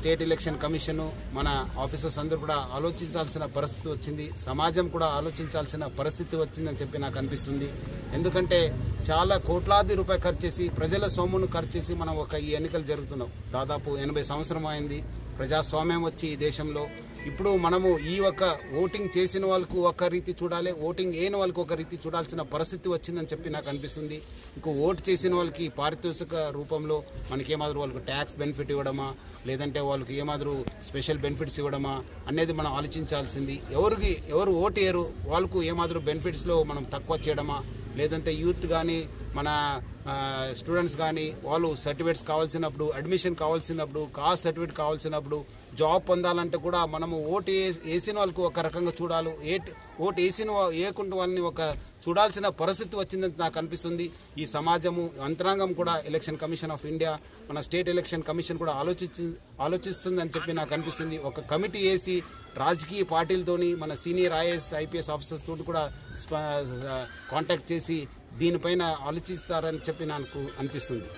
State election commission మన officers అందరూ కూడా ఆలోచించాల్సిన పరిస్థితి వచ్చింది. సమాజం కూడా ఆలోచించాల్సిన పరిస్థితి వచ్చిందని చెప్పి నాకు అనిపిస్తుంది. ఎందుకంటే చాలా కోట్లాది రూపాయలు ఖర్చు చేసి ప్రజల సొమ్మును ఖర్చు చేసి మనం ఒక ఈ ఎన్నికలు జరుగుతున్నాం. దాదాపు ఎనభై సంవత్సరం అయింది. ప్రజాస్వామ్యం వచ్చి ఈ దేశంలో. ఇప్పుడు మనము ఈ ఒక ఓటింగ్ చేసిన వాళ్ళకు ఒక రీతి చూడాలి ఓటింగ్ వేయని వాళ్ళకి ఒక రీతి చూడాల్సిన పరిస్థితి వచ్చిందని చెప్పి నాకు అనిపిస్తుంది. ఇంకో ఓటు చేసిన వాళ్ళకి పారితోషిక రూపంలో మనకి ఏమాదిరి వాళ్ళకి ట్యాక్స్ బెనిఫిట్ ఇవ్వడమా లేదంటే వాళ్ళకి ఏమాదిరి స్పెషల్ బెనిఫిట్స్ ఇవ్వడమా అనేది మనం ఆలోచించాల్సింది. ఎవరికి ఎవరు ఓటు వేయరు వాళ్ళకు ఏమాదిరి బెనిఫిట్స్లో మనం తక్కువ చేయడమా లేదంటే యూత్ కానీ మన స్టూడెంట్స్ కానీ వాళ్ళు సర్టిఫికేట్స్ కావాల్సినప్పుడు అడ్మిషన్ కావాల్సినప్పుడు కాస్ట్ సర్టిఫికేట్ కావాల్సినప్పుడు జాబ్ పొందాలంటే కూడా మనము ఓటు వేసిన వాళ్ళకు ఒక రకంగా చూడాలి. ఏ ఓటు వేసిన వేయకుండా వాళ్ళని ఒక చూడాల్సిన పరిస్థితి వచ్చిందని నాకు అనిపిస్తుంది. ఈ సమాజము యంత్రాంగం కూడా ఎలక్షన్ కమిషన్ ఆఫ్ ఇండియా మన స్టేట్ ఎలక్షన్ కమిషన్ కూడా ఆలోచించి ఆలోచిస్తుందని చెప్పి నాకు అనిపిస్తుంది. ఒక కమిటీ వేసి రాజకీయ పార్టీలతోని మన సీనియర్ ఐఏఎస్ ఐపీఎస్ ఆఫీసర్స్ తోటి కూడా కాంటాక్ట్ చేసి దీనిపైన ఆలోచిస్తారని చెప్పి నాకు అనిపిస్తుంది.